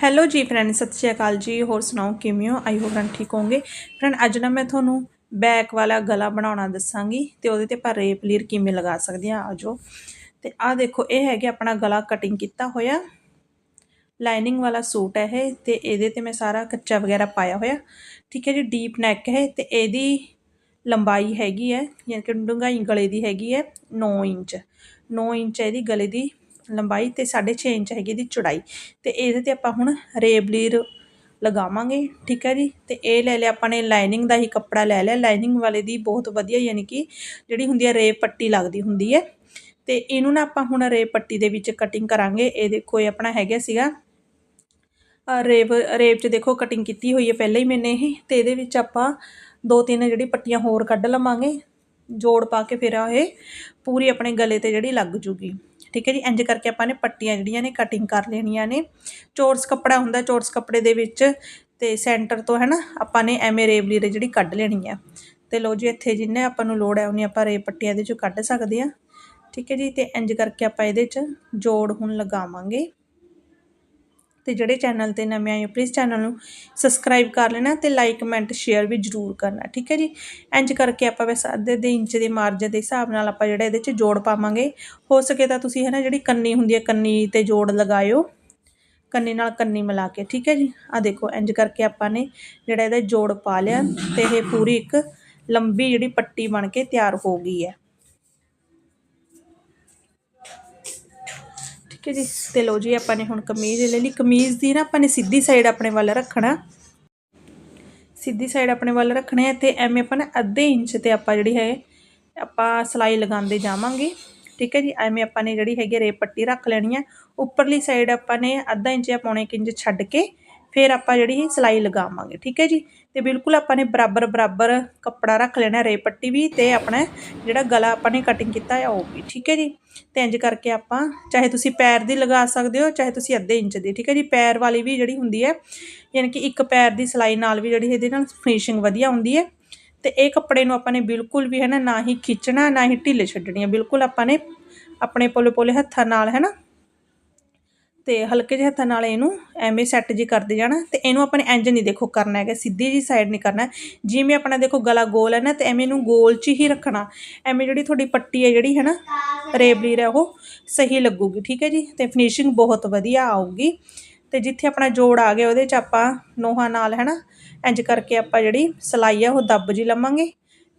Hello ਜੀ friend ਸਤਿ ਸ਼੍ਰੀ ਅਕਾਲ ਜੀ। ਹੋਰ ਸੁਣਾਓ, ਕਿਵੇਂ ਹੋ? ਆਈ ਹੋਪ ਫਰੈਂਡ ਠੀਕ ਹੋਵੋਗੇ। ਫਰੈਂਡ ਅੱਜ ਨਾ ਮੈਂ ਤੁਹਾਨੂੰ ਬੈਕ ਵਾਲਾ ਗਲਾ ਬਣਾਉਣਾ ਦੱਸਾਂਗੀ ਤੇ ਉਹਦੇ ਤੇ ਆਪਾਂ ਰੇਪ ਲੇਅਰ ਕਿਵੇਂ ਲਗਾ ਸਕਦੇ ਆ ਆਜੋ ਤੇ ਆਹ ਦੇਖੋ, ਇਹ ਹੈਗੇ ਆਪਣਾ ਗਲਾ ਕਟਿੰਗ ਕੀਤਾ ਹੋਇਆ। ਲਾਈਨਿੰਗ ਵਾਲਾ ਸੂਟ ਹੈ ਇਹ ਤੇ ਇਹਦੇ ਤੇ ਮੈਂ ਸਾਰਾ ਕੱਚਾ ਵਗੈਰਾ ਪਾਇਆ ਹੋਇਆ। ਠੀਕ ਹੈ ਜੀ ਡੀਪ ਨੈਕ ਹੈ ਤੇ ਇਹਦੀ ਲੰਬਾਈ ਹੈਗੀ ਹੈ, ਯਾਨੀ ਕਿ ਡੂੰਘਾਈ ਗਲੇ ਦੀ ਹੈਗੀ ਹੈ 9 ਇੰਚ। 9 ਇੰਚ ਇਹਦੀ ਗਲੇ ਦੀ। ਲੰਬਾਈ ਤੇ 6.5 ਇੰਚ ਹੈਗੀ ਇਹਦੀ ਚੌੜਾਈ। ਤੇ ਇਹਦੇ ਤੇ ਆਪਾਂ ਹੁਣ ਰੇਬਲੀਰ ਲਗਾਵਾਂਗੇ, ਠੀਕ ਹੈ ਜੀ? ਤੇ ਇਹ ਲੈ ਲਿਆ ਆਪਾਂ ਨੇ ਲਾਈਨਿੰਗ ਦਾ ਹੀ ਕੱਪੜਾ ਲੈ ਲਿਆ। ਲਾਈਨਿੰਗ ਵਾਲੇ ਦੀ ਬਹੁਤ ਵਧੀਆ ਯਾਨੀ ਕਿ ਜਿਹੜੀ ਹੁੰਦੀ ਹੈ ਰੇਬ ਪੱਟੀ ਲੱਗਦੀ ਹੁੰਦੀ ਹੈ। ਤੇ ਇਹਨੂੰ ਨਾ ਆਪਾਂ ਹੁਣ ਰੇਪ ਪੱਟੀ ਦੇ ਵਿੱਚ ਕਟਿੰਗ ਕਰਾਂਗੇ। ਇਹ ਦੇਖੋ ਇਹ ਆਪਣਾ ਹੈਗਾ ਸੀਗਾ। ਰੇਬ ਰੇਬ 'ਚ ਦੇਖੋ ਕਟਿੰਗ ਕੀਤੀ ਹੋਈ ਹੈ ਪਹਿਲਾਂ ਹੀ ਮੈਨੇ ਇਹ। ਤੇ ਇਹਦੇ ਵਿੱਚ ਆਪਾਂ ਦੋ ਤਿੰਨ ਜਿਹੜੀ ਪੱਟੀਆਂ ਹੋਰ ਕੱਢ ਲਵਾਂਗੇ। ਜੋੜ ਪਾ ਕੇ ਫਿਰ ਇਹ ਪੂਰੀ ਆਪਣੇ ਗਲੇ ਤੇ ਜਿਹੜੀ ਲੱਗ ਜੂਗੀ। ਠੀਕ ਹੈ ਜੀ ਇੰਜ ਕਰਕੇ ਆਪਾਂ ਨੇ ਪੱਟੀਆਂ ਜਿਹੜੀਆਂ ਨੇ ਕਟਿੰਗ ਕਰ ਲੈਣੀਆਂ ਨੇ। ਚੋਰਸ ਕੱਪੜਾ ਹੁੰਦਾ ਚੋਰਸ ਕੱਪੜੇ ਦੇ ਵਿੱਚ ਤੇ ਸੈਂਟਰ ਤੋਂ ਹੈ ਨਾ ਆਪਾਂ ਨੇ ਐਵੇਂ ਰੇਵਲੀ ਜਿਹੜੀ ਕੱਢ ਲੈਣੀ ਆ। ਤੇ ਲੋ ਜੀ, ਇੱਥੇ ਜਿੰਨੇ ਆਪਾਂ ਨੂੰ ਲੋੜ ਹੈ ਉਹਨੇ ਆਪਾਂ ਰੇ ਪੱਟੀਆਂ ਦੇ ਚੋਂ ਕੱਢ ਸਕਦੇ ਆ। ਠੀਕ ਹੈ ਜੀ, ਤੇ ਇੰਜ ਕਰਕੇ ਆਪਾਂ ਇਹਦੇ 'ਚ ਜੋੜ ਹੁਣ ਲਗਾਵਾਂਗੇ। ਤੇ ਜਿਹੜੇ ਚੈਨਲ ਤੇ ਨਵੇਂ ਆਏ ਹੋ ਪਲੀਜ਼ ਚੈਨਲ ਨੂੰ ਸਬਸਕ੍ਰਾਈਬ ਕਰ ਲੈਣਾ ਤੇ ਲਾਈਕ ਕਮੈਂਟ ਸ਼ੇਅਰ ਵੀ ਜ਼ਰੂਰ ਕਰਨਾ, ਠੀਕ ਹੈ ਜੀ? ਇੰਜ ਕਰਕੇ ਆਪਾਂ ਵੈਸੇ ਅੱਧੇ ਦੇ ਇੰਚ ਦੇ ਮਾਰਜਨ ਦੇ ਹਿਸਾਬ ਨਾਲ ਆਪਾਂ ਜਿਹੜਾ ਇਹਦੇ 'ਚ ਜੋੜ ਪਾਵਾਂਗੇ। ਹੋ ਸਕੇ ਤਾਂ ਤੁਸੀਂ ਹੈ ਨਾ ਜਿਹੜੀ ਕੰਨੀ ਹੁੰਦੀ ਹੈ, ਕੰਨੀ ਤੇ ਜੋੜ ਲਗਾਇਓ। ਕੰਨੀ ਨਾਲ ਕੰਨੀ ਮਿਲਾ ਕੇ, ਠੀਕ ਹੈ ਜੀ? ਆ ਦੇਖੋ ਇੰਜ ਕਰਕੇ ਆਪਾਂ ਨੇ ਜਿਹੜਾ ਇਹਦਾ ਜੋੜ ਪਾ ਲਿਆ ਤੇ ਇਹ ਪੂਰੀ ਇੱਕ ਲੰਬੀ ਜਿਹੜੀ ਪੱਟੀ ਬਣ ਕੇ ਤਿਆਰ ਹੋ ਗਈ ਹੈ। ਠੀਕ ਹੈ ਜੀ। ਤੇ ਲੋ ਜੀ, ਆਪਾਂ ਨੇ ਹੁਣ ਕਮੀਜ਼ ਲੈ ਲਈ। ਕਮੀਜ਼ ਦੀ ਨਾ ਆਪਾਂ ਨੇ ਸਿੱਧੀ ਸਾਈਡ ਆਪਣੇ ਵੱਲ ਰੱਖਣਾ। ਸਿੱਧੀ ਸਾਈਡ ਆਪਣੇ ਵੱਲ ਰੱਖਣੇ ਹੈ ਤੇ ਐਵੇਂ ਆਪਾਂ ਨੇ ਅੱਧੇ ਇੰਚ ਤੇ ਆਪਾਂ ਜਿਹੜੀ ਹੈ, ਆਪਾਂ ਸਲਾਈ ਲਗਾਉਂਦੇ ਜਾਵਾਂਗੇ। ਠੀਕ ਹੈ ਜੀ, ਐਵੇਂ ਆਪਾਂ ਨੇ ਜਿਹੜੀ ਹੈਗੀ ਰੇਪ ਪੱਟੀ ਰੱਖ ਲੈਣੀ ਹੈ। ਉੱਪਰਲੀ ਸਾਈਡ ਆਪਾਂ ਨੇ ਅੱਧਾ ਇੰਚ ਜਾਂ ਪੌਣੇ ਇੰਚ ਛੱਡ ਕੇ ਫਿਰ ਆਪਾਂ ਜਿਹੜੀ ਸਲਾਈ ਲਗਾਵਾਂਗੇ। ਠੀਕ ਹੈ ਜੀ ਅਤੇ ਬਿਲਕੁਲ ਆਪਾਂ ਨੇ ਬਰਾਬਰ ਬਰਾਬਰ ਕੱਪੜਾ ਰੱਖ ਲੈਣਾ ਰੇ ਪੱਟੀ ਵੀ ਅਤੇ ਆਪਣਾ ਜਿਹੜਾ ਗਲਾ ਆਪਾਂ ਨੇ ਕਟਿੰਗ ਕੀਤਾ ਹੈ ਉਹ ਵੀ, ਠੀਕ ਹੈ ਜੀ? ਅਤੇ ਇੰਝ ਕਰਕੇ ਆਪਾਂ ਚਾਹੇ ਤੁਸੀਂ ਪੈਰ ਦੀ ਲਗਾ ਸਕਦੇ ਹੋ, ਚਾਹੇ ਤੁਸੀਂ ਅੱਧੇ ਇੰਚ ਦੀ, ਠੀਕ ਹੈ ਜੀ? ਪੈਰ ਵਾਲੀ ਵੀ ਜਿਹੜੀ ਹੁੰਦੀ ਹੈ, ਯਾਨੀ ਕਿ ਇੱਕ ਪੈਰ ਦੀ ਸਿਲਾਈ ਨਾਲ ਵੀ ਜਿਹੜੀ ਇਹਦੇ ਨਾਲ ਫਿਨਿਸ਼ਿੰਗ ਵਧੀਆ ਹੁੰਦੀ ਹੈ। ਅਤੇ ਇਹ ਕੱਪੜੇ ਨੂੰ ਆਪਾਂ ਨੇ ਬਿਲਕੁਲ ਵੀ ਹੈ ਨਾ ਨਾ ਹੀ ਖਿੱਚਣਾ, ਨਾ ਹੀ ਢਿੱਲੇ ਛੱਡਣੀ ਹੈ, ਬਿਲਕੁਲ ਆਪਾਂ ਨੇ ਆਪਣੇ ਪੋਲੇ ਪੋਲੇ ਹੱਥਾਂ ਨਾਲ, ਹੈ ਨਾ? ਤੇ ਹਲਕੇ ਜਿਹੇ ਹੱਥਾਂ ਨਾਲ ਇਹਨੂੰ ਐਵੇਂ ਸੈੱਟ ਜੀ ਕਰਦੇ ਜਾਣਾ ਤੇ ਇਹਨੂੰ ਆਪਣੇ ਇੰਜ ਨਹੀਂ ਦੇਖੋ ਕਰਨਾ ਹੈਗਾ, ਸਿੱਧੀ ਜੀ ਸਾਈਡ ਨਹੀਂ ਕਰਨਾ। ਜਿਵੇਂ ਆਪਣਾ ਦੇਖੋ ਗਲਾ ਗੋਲ ਹੈ ਨਾ ਤੇ ਐਵੇਂ ਇਹਨੂੰ ਗੋਲ 'ਚ ਹੀ ਰੱਖਣਾ। ਐਵੇਂ ਜਿਹੜੀ ਤੁਹਾਡੀ ਪੱਟੀ ਹੈ ਜਿਹੜੀ ਹੈ ਨਾ ਰੇਬਲੀਰ ਹੈ ਉਹ ਸਹੀ ਲੱਗੂਗੀ, ਠੀਕ ਹੈ ਜੀ? ਤੇ ਫਿਨਿਸ਼ਿੰਗ ਬਹੁਤ ਵਧੀਆ ਆਊਗੀ। ਤੇ ਜਿੱਥੇ ਆਪਣਾ ਜੋੜ ਆ ਗਿਆ ਉਹਦੇ 'ਚ ਆਪਾਂ ਨੋਹਾਂ ਨਾਲ, ਹੈ ਨਾ ਇੰਜ ਕਰਕੇ ਆਪਾਂ ਜਿਹੜੀ ਸਲਾਈ ਆ ਉਹ ਦੱਬ ਜੀ ਲਵਾਂਗੇ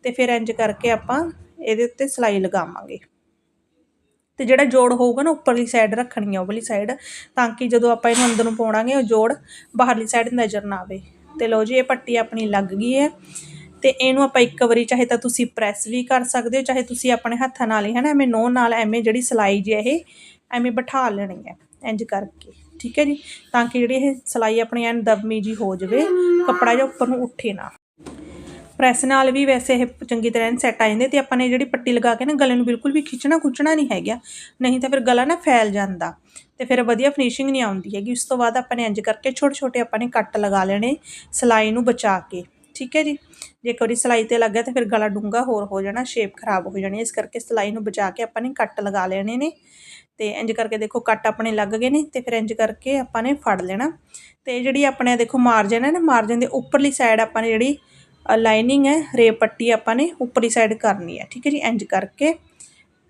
ਤੇ ਫਿਰ ਇੰਜ ਕਰਕੇ ਆਪਾਂ ਇਹਦੇ ਉੱਤੇ ਸਲਾਈ ਲਗਾਵਾਂਗੇ। ਤੇ ਜਿਹੜਾ ਜੋੜ ਹੋਊਗਾ ਨਾ ਉੱਪਰਲੀ ਸਾਈਡ ਰੱਖਣੀ ਆ ਉਹ ਵਾਲੀ ਸਾਈਡ ਤਾਂ ਕਿ ਜਦੋਂ ਆਪਾਂ ਇਹਨੂੰ ਅੰਦਰ ਨੂੰ ਪਾਉਣਾਗੇ ਉਹ ਜੋੜ ਬਾਹਰਲੀ ਸਾਈਡ ਨਜ਼ਰ ਨਾ ਆਵੇ। ਤੇ ਲਓ ਜੀ, ਇਹ ਪੱਟੀ ਆਪਣੀ ਲੱਗ ਗਈ ਹੈ। ਤੇ ਇਹਨੂੰ ਆਪਾਂ ਇੱਕ ਵਾਰੀ ਚਾਹੇ ਤਾਂ ਤੁਸੀਂ ਪ੍ਰੈਸ ਵੀ ਕਰ ਸਕਦੇ ਹੋ, ਚਾਹੇ ਤੁਸੀਂ ਆਪਣੇ ਹੱਥਾਂ ਨਾਲ ਹੀ ਹੈ ਨਾ ਐਵੇਂ ਨੋ ਨਾਲ ਐਵੇਂ ਜਿਹੜੀ ਸਲਾਈ ਜੀ ਇਹ, ਐਵੇਂ ਬਿਠਾ ਲੈਣੀ ਹੈ ਇੰਜ ਕਰਕੇ, ਠੀਕ ਹੈ ਜੀ? ਤਾਂ ਕਿ ਜਿਹੜੀ ਇਹ ਸਲਾਈ ਆਪਣੀ ਐਨ ਦਬਮੀ ਜੀ ਹੋ ਜਾਵੇ, ਕੱਪੜਾ ਜਿਹਾ ਉੱਪਰ ਨੂੰ ਉੱਠੇ ਨਾ। ਪ੍ਰੈਸ ਨਾਲ ਵੀ ਵੈਸੇ ਇਹ ਚੰਗੀ ਤਰ੍ਹਾਂ ਸੈੱਟ ਆ ਜਾਂਦੇ ਤੇ ਆਪਾਂ ਨੇ ਜਿਹੜੀ ਪੱਟੀ ਲਗਾ ਕੇ ਨਾ ਗਲੇ ਨੂੰ ਬਿਲਕੁਲ ਵੀ ਖਿੱਚਣਾ ਖੁੱਚਣਾ ਨਹੀਂ ਹੈਗਾ, ਨਹੀਂ ਤਾਂ ਫਿਰ ਗਲਾ ਨਾ ਫੈਲ ਜਾਂਦਾ ਤੇ ਫਿਰ ਵਧੀਆ ਫਿਨਿਸ਼ਿੰਗ ਨਹੀਂ ਆਉਂਦੀ ਹੈਗੀ। ਉਸ ਤੋਂ ਬਾਅਦ ਆਪਾਂ ਨੇ ਇੰਜ ਕਰਕੇ ਛੋਟੇ ਛੋਟੇ ਆਪਾਂ ਨੇ ਕੱਟ ਲਗਾ ਲੈਣੇ ਸਲਾਈ ਨੂੰ ਬਚਾ ਕੇ, ਠੀਕ ਹੈ ਜੀ? ਜੇ ਕੋਈ ਸਲਾਈ ਤੇ ਲੱਗ ਗਿਆ ਤਾਂ ਫਿਰ ਗਲਾ ਡੂੰਗਾ ਹੋਰ ਹੋ ਜਾਣਾ ਸ਼ੇਪ ਖਰਾਬ ਹੋ ਜਾਣੀ ਇਸ ਕਰਕੇ ਸਲਾਈ ਨੂੰ ਬਚਾ ਕੇ ਆਪਾਂ ਨੇ ਕੱਟ ਲਗਾ ਲੈਣੇ ਨੇ ਤੇ ਇੰਜ ਕਰਕੇ ਦੇਖੋ ਕੱਟ ਆਪਣੇ ਲੱਗ ਗਏ ਨੇ ਤੇ ਫਿਰ ਇੰਜ ਕਰਕੇ ਆਪਾਂ ਨੇ ਫੜ ਲੈਣਾ ਤੇ ਜਿਹੜੀ ਆਪਣੇ ਦੇਖੋ ਮਾਰਜਨ ਹੈ ਨਾ ਮਾਰਜਨ ਦੇ ਉੱਪਰਲੀ ਸਾਈਡ ਆਪਾਂ ਨੇ ਜਿਹੜੀ ਲਾਈਨਿੰਗ ਹੈ ਰੇਪ ਪੱਟੀ ਆਪਾਂ ਨੇ ਉੱਪਰਲੀ ਸਾਈਡ ਕਰਨੀ ਹੈ, ਠੀਕ ਹੈ ਜੀ ਇੰਜ ਕਰਕੇ।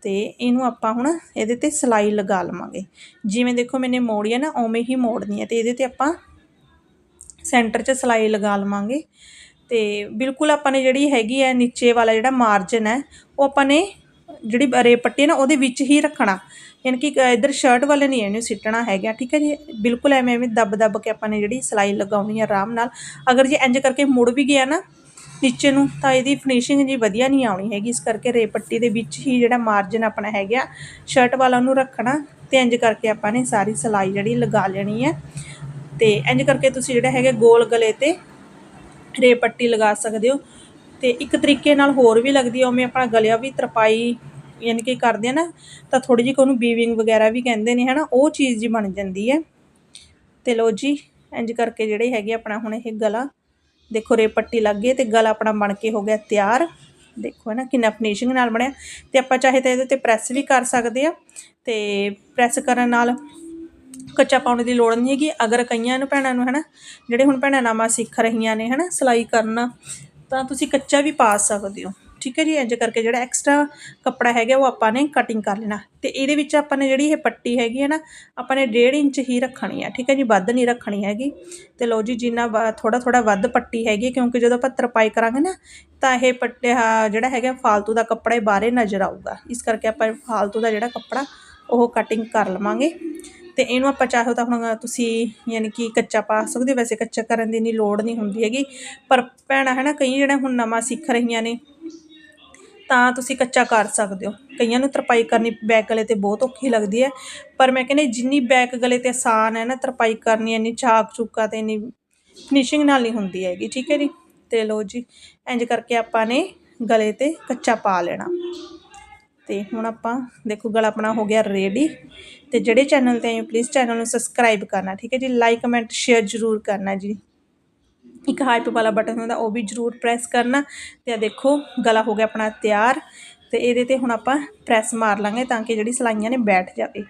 ਤੇ ਇਹਨੂੰ ਆਪਾਂ ਹੁਣ ਇਹਦੇ ਤੇ ਸਲਾਈ ਲਗਾ ਲਵਾਂਗੇ। ਜਿਵੇਂ ਦੇਖੋ ਮੈਨੇ ਮੋੜੀ ਹੈ ਨਾ, ਉਵੇਂ ਹੀ ਮੋੜਨੀ ਹੈ ਤੇ ਇਹਦੇ ਤੇ ਆਪਾਂ ਸੈਂਟਰ 'ਚ ਸਲਾਈ ਲਗਾ ਲਵਾਂਗੇ। ਤੇ ਬਿਲਕੁਲ ਆਪਾਂ ਨੇ ਜਿਹੜੀ ਹੈਗੀ ਹੈ, ਨੀਚੇ ਵਾਲਾ ਜਿਹੜਾ ਮਾਰਜਨ ਹੈ, ਉਹ ਆਪਾਂ ਨੇ ਜਿਹੜੀ ਰੇਪ ਪੱਟੀ ਨਾ, ਉਹਦੇ ਵਿੱਚ ਹੀ ਰੱਖਣਾ। ਯਾਨੀ ਕਿ ਇਧਰ ਸ਼ਰਟ ਵਾਲੇ ਨਹੀਂ ਇਹਨੂੰ ਸਿੱਟਣਾ ਹੈਗਾ, ਠੀਕ ਹੈ ਜੀ। ਬਿਲਕੁਲ ਐਵੇਂ ਐਵੇਂ ਦੱਬ ਦੱਬ ਕੇ ਆਪਾਂ ਨੇ ਜਿਹੜੀ ਸਲਾਈ ਲਗਾਉਣੀ ਹੈ ਆਰਾਮ ਨਾਲ। ਅਗਰ ਜੇ ਇੰਜ ਕਰਕੇ ਮੁੜ ਵੀ ਗਿਆ ਨਾ ਨੀਚੇ ਨੂੰ, ਤਾਂ ਇਹਦੀ ਫਿਨਿਸ਼ਿੰਗ ਜੀ ਵਧੀਆ ਨਹੀਂ ਆਉਣੀ ਹੈਗੀ। ਇਸ ਕਰਕੇ ਰੇ ਪੱਟੀ ਦੇ ਵਿੱਚ ਹੀ ਜਿਹੜਾ ਮਾਰਜਨ ਆਪਣਾ ਹੈਗਾ ਸ਼ਰਟ ਵਾਲਾ ਨੂੰ ਰੱਖਣਾ ਤੇ ਇੰਜ ਕਰਕੇ ਆਪਾਂ ਨੇ ਸਾਰੀ ਸਲਾਈ ਜਿਹੜੀ ਲਗਾ ਲੈਣੀ ਹੈ। ਤੇ ਇੰਜ ਕਰਕੇ ਤੁਸੀਂ ਜਿਹੜਾ ਹੈਗਾ ਗੋਲ ਗਲੇ ਤੇ ਰੇ ਪੱਟੀ ਲਗਾ ਸਕਦੇ ਹੋ। ਤੇ ਇੱਕ ਤਰੀਕੇ ਨਾਲ ਹੋਰ ਵੀ ਲੱਗਦੀ ਹੈ ਉਵੇਂ ਆਪਣਾ ਗਲਿਆ ਵੀ ਤਰਪਾਈ ਯਾਨੀ ਕਿ ਕਰਦੇ ਆ ਨਾ, ਤਾਂ ਥੋੜੀ ਜਿਹੀ ਉਹਨੂੰ ਬੀਵਿੰਗ ਵਗੈਰਾ ਵੀ ਕਹਿੰਦੇ ਨੇ ਹਨਾ, ਉਹ ਚੀਜ਼ ਜੀ ਬਣ ਜਾਂਦੀ ਹੈ। ਤੇ ਲੋ ਜੀ ਇੰਜ ਕਰਕੇ ਜਿਹੜੇ ਹੈਗੇ ਆਪਣਾ ਹੁਣ ਇਹ ਗਲਾ ਦੇਖੋ ਰੇ ਪੱਟੀ ਲੱਗ ਗਈ ਤੇ ਗਲਾ ਆਪਣਾ ਬਣ ਕੇ ਹੋ ਗਿਆ ਤਿਆਰ। ਦੇਖੋ ਹੈ ਨਾ ਕਿੰਨਾ ਫਿਨਿਸ਼ਿੰਗ ਨਾਲ ਬਣਿਆ। ਤੇ ਆਪਾਂ ਚਾਹੇ ਤਾਂ ਇਹਦੇ ਤੇ ਪ੍ਰੈਸ ਵੀ ਕਰ ਸਕਦੇ ਆ ਤੇ ਪ੍ਰੈਸ ਕਰਨ ਨਾਲ ਕੱਚਾ ਪਾਉਣ ਦੀ ਲੋੜ ਨਹੀਂ ਹੈਗੀ। ਅਗਰ ਕਈਆਂ ਨੂੰ ਭੈਣਾਂ ਨੂੰ ਹਨਾ ਜਿਹੜੇ ਹੁਣ ਭੈਣਾਂ ਨਾਮਾ ਸਿੱਖ ਰਹੀਆਂ ਨੇ ਹਨਾ ਸਿਲਾਈ ਕਰਨਾ, ਤਾਂ ਤੁਸੀਂ ਕੱਚਾ ਵੀ ਪਾ ਸਕਦੇ ਹੋ। ਠੀਕ ਹੈ ਜੀ ਇੰਜ ਕਰਕੇ ਜਿਹੜਾ ਐਕਸਟਰਾ ਕੱਪੜਾ ਹੈਗਾ ਉਹ ਆਪਾਂ ਨੇ ਕਟਿੰਗ ਕਰ ਲੈਣਾ। ਤੇ ਇਹਦੇ ਵਿੱਚ ਆਪਾਂ ਨੇ ਜਿਹੜੀ ਇਹ ਪੱਟੀ ਹੈਗੀ ਹੈ ਨਾ, ਆਪਾਂ ਨੇ 1.5 ਇੰਚ ਹੀ ਰੱਖਣੀ ਹੈ, ਠੀਕ ਹੈ ਜੀ, ਵੱਧ ਨਹੀਂ ਰੱਖਣੀ ਹੈਗੀ। ਤੇ ਲਓ ਜੀ, ਜਿੰਨਾ ਥੋੜਾ ਥੋੜਾ ਵੱਧ ਪੱਟੀ ਹੈਗੀ ਕਿਉਂਕਿ ਜਦੋਂ ਆਪਾਂ ਤਰਪਾਈ ਕਰਾਂਗੇ ਨਾ, ਤਾਂ ਇਹ ਪੱਟਿਆ ਜਿਹੜਾ ਹੈਗਾ ਫਾਲਤੂ ਦਾ ਕੱਪੜਾ ਇਹ ਬਾਹਰੇ ਨਜ਼ਰ ਆਊਗਾ। ਇਸ ਕਰਕੇ ਆਪਾਂ ਫਾਲਤੂ ਦਾ ਜਿਹੜਾ ਕੱਪੜਾ, ਉਹ ਕਟਿੰਗ ਕਰ ਲਵਾਂਗੇ। ਤੇ ਇਹਨੂੰ ਆਪਾਂ ਚਾਹੋ ਤਾਂ ਹੁਣ ਤੁਸੀਂ, ਯਾਨੀ ਕਿ ਕੱਚਾ ਪਾ ਸਕਦੇ ਹੋ। ਵੈਸੇ ਕੱਚਾ ਕਰਨ ਦੀ ਨਹੀਂ ਲੋੜ ਨਹੀਂ ਹੁੰਦੀ ਹੈਗੀ, ਪਰ ਭੈਣਾਂ ਹੈ ਨਾ ਕਈ ਜਿਹੜਾ ਹੁਣ ਨਵਾਂ ਸਿੱਖ ਰਹੀਆਂ ਨੇ। ਤਾਂ ਤੁਸੀਂ ਕੱਚਾ ਕਰ ਸਕਦੇ ਹੋ। ਕਈਆਂ ਨੂੰ ਤਰਪਾਈ ਕਰਨੀ ਬੈਕ ਗਲੇ ਤੇ ਬਹੁਤ ਔਖੀ ਲੱਗਦੀ ਹੈ। ਪਰ ਮੈਂ ਕਹਿੰਦੀ ਜਿੰਨੀ ਬੈਕ ਗਲੇ ਤੇ ਆਸਾਨ ਹੈ ਨਾ, ਤਰਪਾਈ ਕਰਨੀ, ਇੰਨੀ ਚਾਕ ਚੁੱਕਾ ਤੇ ਇੰਨੀ ਫਿਨਿਸ਼ਿੰਗ ਨਾਲ ਨਹੀਂ ਹੁੰਦੀ ਹੈਗੀ, ਠੀਕ ਹੈ ਜੀ? ਤੇ ਲੋ ਜੀ ਇੰਜ ਕਰਕੇ ਆਪਾਂ ਨੇ ਗਲੇ ਤੇ ਕੱਚਾ ਪਾ ਲੈਣਾ। ਤੇ ਹੁਣ ਆਪਾਂ ਦੇਖੋ ਗਲਾ ਆਪਣਾ ਹੋ ਗਿਆ ਰੈਡੀ ਤੇ ਜਿਹੜੇ ਚੈਨਲ ਤੇ ਆਏ ਪਲੀਜ਼ ਚੈਨਲ ਨੂੰ ਸਬਸਕ੍ਰਾਈਬ ਕਰਨਾ, ਠੀਕ ਹੈ ਜੀ? ਲਾਈਕ ਕਮੈਂਟ ਸ਼ੇਅਰ ਜ਼ਰੂਰ ਕਰਨਾ ਜੀ। ਇੱਕ ਹਾਈਪ ਵਾਲਾ ਬਟਨ ਹੁੰਦਾ, ਉਹ ਵੀ ਜ਼ਰੂਰ ਪ੍ਰੈਸ ਕਰਨਾ। ਤੇ ਆ ਦੇਖੋ, ਗਲਾ ਹੋ ਗਿਆ ਆਪਣਾ ਤਿਆਰ। ਤੇ ਇਹਦੇ ਤੇ ਹੁਣ ਆਪਾਂ ਪ੍ਰੈਸ ਮਾਰ ਲਾਂਗੇ ਤਾਂ ਕਿ ਜਿਹੜੀ ਸਲਾਈਆਂ ਨੇ ਬੈਠ ਜਾਵੇ।